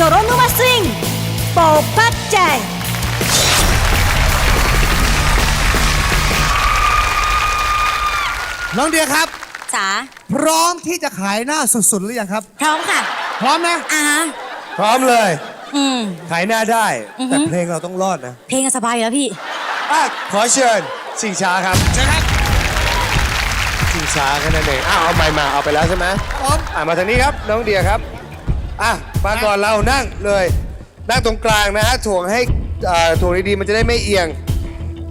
泥沼スイングโปกปักใจ น้องเดียครับ จ๋า พร้อมที่จะขายหน้าสุดๆหรือยังครับ พร้อมค่ะ พร้อมนะ อ่าฮะ พร้อมเลย อืม ขายหน้าได้ อือฮึ แต่เพลงเราต้องรอดนะ เพลงก็สบายอยู่แล้วพี่ อ่ะขอเชิญชิงช้าครับเชิญครับชิงช้าแค่นั้นเองอ้าวเอาไม้มาเอาไปแล้วใช่ไหมผมอ่ะมาทางนี้ครับน้องเดียครับ อะมาก่อนเรานั่งเลย นั่งตรงกลางนะฮะถ่วงให้อ่าถ่วงดีๆมันจะได้ไม่เอียง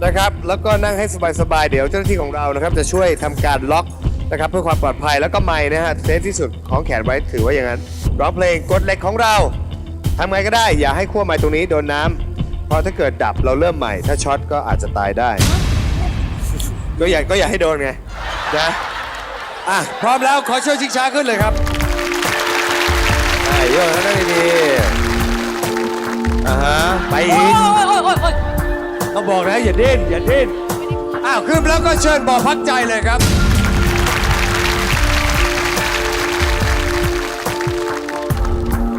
นะครับ แล้วก็นั่งให้สบายๆ เดี๋ยวเจ้าหน้าที่ของเรานะครับจะช่วยทำการล็อกนะครับเพื่อความปลอดภัยแล้วก็ไม้นะฮะเซฟที่สุดของแขนไว้ถือว่าอย่างนั้นร้องเพลงกดเหล็กของเราทำไงก็ได้ อย่าให้ขั้วไม้ตรงนี้โดนน้ำเพราะถ้าเกิดดับเราเริ่มใหม่ ถ้าช็อตก็อาจจะตายได้ ก็อย่าก็อย่าให้โดนไงนะอะพร้อมแล้วขอเชิญชิงช้าขึ้นเลยครับ ไปอีกต้องบอกนะอย่าดิ้นอย่าดิ้นอ้าวขึ้นแล้วก็เชิญบอพักใจเลยครับ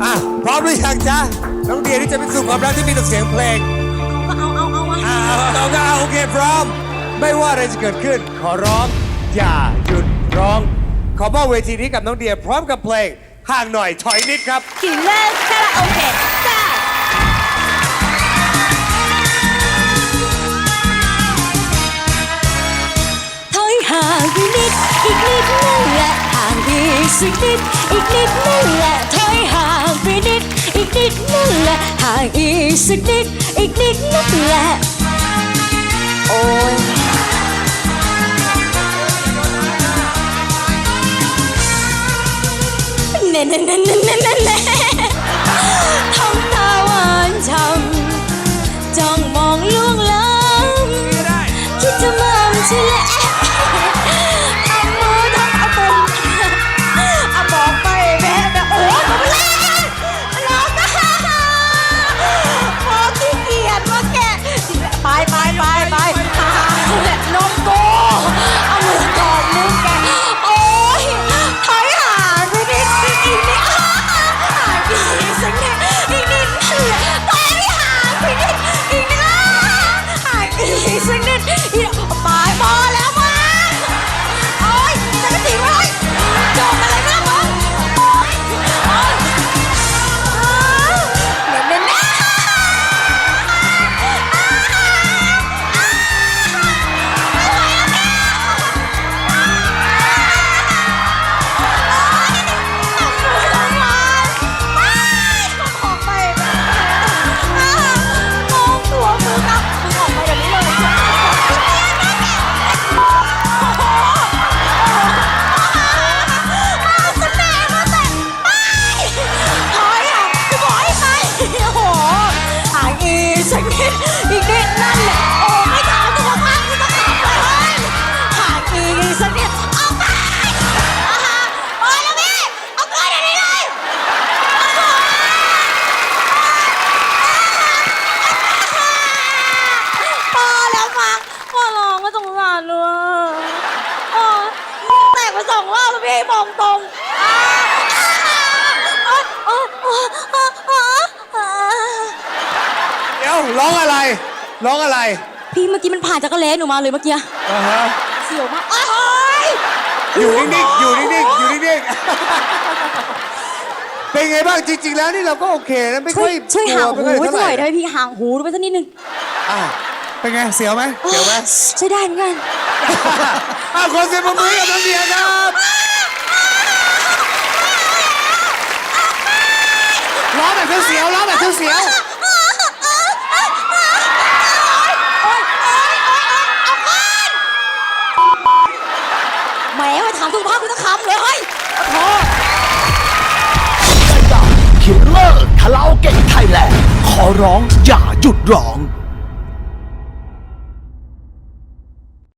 อะพร้อมหรือยังจ๊ะน้องเดียที่จะเป็นสู่ความรักที่มีแต่เสียงเพลงก็เอาเอาเอาเอาอ่าเอาก็เอาโอเคพร้อม ไม่ว่าอะไรจะเกิดขึ้น ขอร้อง อย่าหยุดร้อง ขอมอบเวทีนี้กับน้องเดียพร้อมกับเพลงห่างหน่อยถอยนิดครับ กินเลิกคาราโอเกะ สักนิดอีกนิดนั่นแหละถอยห่างไปนิดอีกนิดนั่นแหละห่างอีกสักนิดอีกนิดนั่นแหละโอ้ยเน่เน่เน่เน่เน่เน่ อีกนิดนั่นแหละโอ้ไม่ถามตัวมากกูจะขับเลยห่างอีกสักนิดเอาไปอ่าโอ้ยแล้วพี่เอาเกินเดี๋ยวนี้เลยพอแล้วมั้งพอร้องก็สงสารเลยโอ้ยแตกไปสองรอบแล้วพี่มองตรง ร้องอะไร ร้องอะไรพี่เมื่อกี้มันผ่านจากกระเลนหนูมาเลยเมื่อกี้อ่าฮะเสียวมากโอ้ยอยู่นิ่งๆ อยู่นิ่งๆ อยู่นิ่งๆ เป็นไงบ้างจริง ๆ แล้วนี่เราก็โอเคนะไม่ช่ค่วอยยช่วยห่างกลัหูไม่ไว้ค่สักหน่อยเท่าได้ไหไหมพี่ห่างหูไปสักนิดนึงอะเป็นไงเสียวไหมเสียวไหม ใช่ได้เหมือนกัน อ้าวขอเสียงปรบมือให้กับน้องเดียครับร้องแบบเสียวๆร้องแบบเสียวแมาถามทุกภาคคุณต้องคำเลยเฮ้ยโอ้โหคิลเลอร์คาราโอเกะไทยแลนด์ขอร้องอย่าหยุดร้อง